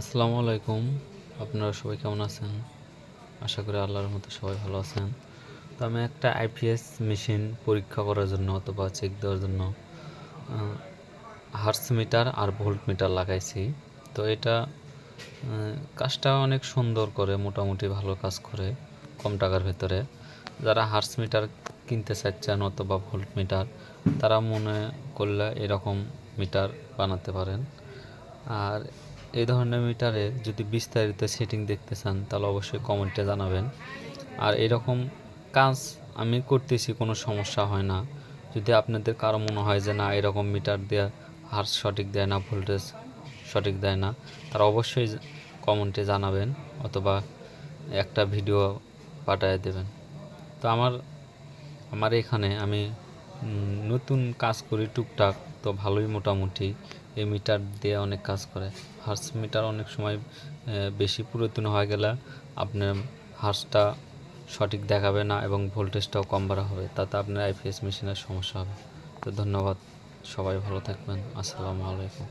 আসসালামু আলাইকুম। আপনারা সবাই কেমন আছেন? আশা করি আল্লাহর মতো সবাই ভালো আছেন। তো আমি একটা আইপিএস মেশিন পরীক্ষা করার জন্য অথবা চেক দেওয়ার জন্য হার্স মিটার আর ভোল্ট মিটার লাগাইছি। তো এটা কাজটা অনেক সুন্দর করে, মোটামুটি ভালো কাজ করে, কম টাকার ভেতরে। যারা হার্স মিটার কিনতে চাচ্ছেন অথবা ভোল্ট মিটার, তারা মনে করলে এরকম মিটার বানাতে পারেন। আর এই ধরনের মিটারে যদি বিস্তারিত সেটিং দেখতে চান, তাহলে অবশ্যই কমেন্টে জানাবেন। আর এরকম কাজ আমি করতেছি, কোনো সমস্যা হয় না। যদি আপনাদের কারও মনে হয় যে, না, এরকম মিটার দেওয়া হার সঠিক দেয় না, ভোল্টেজ সঠিক দেয় না, তারা অবশ্যই কমেন্টে জানাবেন অথবা একটা ভিডিও পাঠিয়ে দেবেন। তো আমার আমার এখানে আমি নতুন কাজ করি টুকটাক, তো ভালোই মোটামুটি। এই মিটার দিয়ে অনেক কাজ করে। হার্স মিটার অনেক সময় বেশি পুরাতন হয়ে গেলে আপনার হার্সটা সঠিক দেখাবে না এবং ভোল্টেজটাও কম বাড়া হবে। তাতে আপনার আইপিএস মেশিনের সমস্যা হবে। তো ধন্যবাদ। সবাই ভালো থাকবেন। আসসালামু আলাইকুম।